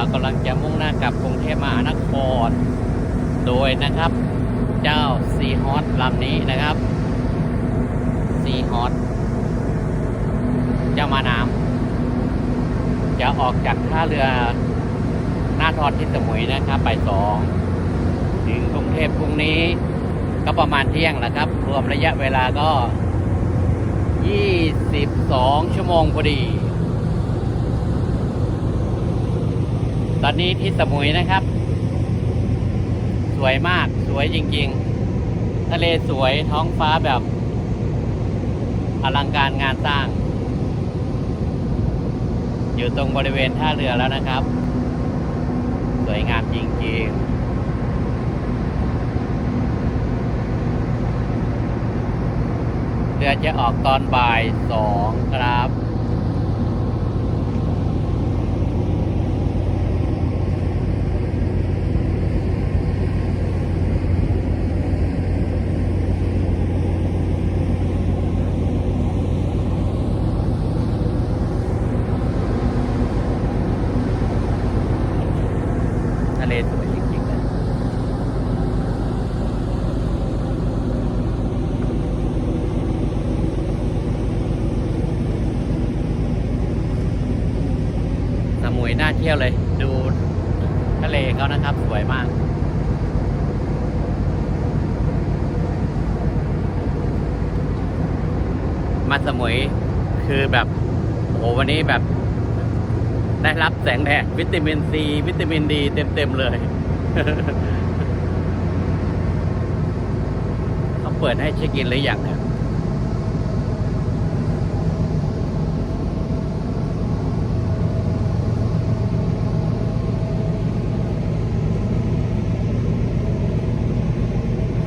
เรากำลังจะมุ่งหน้ากลับกรุงเทพมหานคร โดยนะครับ เจ้าซีฮอตลำนี้นะครับซีฮอตเจ้ามาน้ำจะออกจากท่าเรือหน้าทอดที่สมุยนะครับไปสองถึงกรุงเทพพรุ่งนี้ ก็ประมาณเที่ยงแหละครับ รวมระยะเวลาก็ 22 ชั่วโมงพอดี ต อนนี้ที่สมุยนะครับ สวยมากสวยจริง ๆ ทะเลสวยท้องฟ้าแบบ อลังการงานสร้าง อยู่ตรงบริเวณท่าเรือแล้วนะครับ สวยงามจริง ๆเรือจะออกตอนบ่ายสองครับ เลสวยจริงๆเลยสมุยน่าเที่ยวเลย ดูทะเลเขานะครับ สวยมากมาสมุยคือแบบโอ้วันนี้แบบ ได้รับแสงแดดวิตามินซี วิตามินดีเต็มๆเลย เขาเปิดให้เช็คอินหรือยังเนี่ย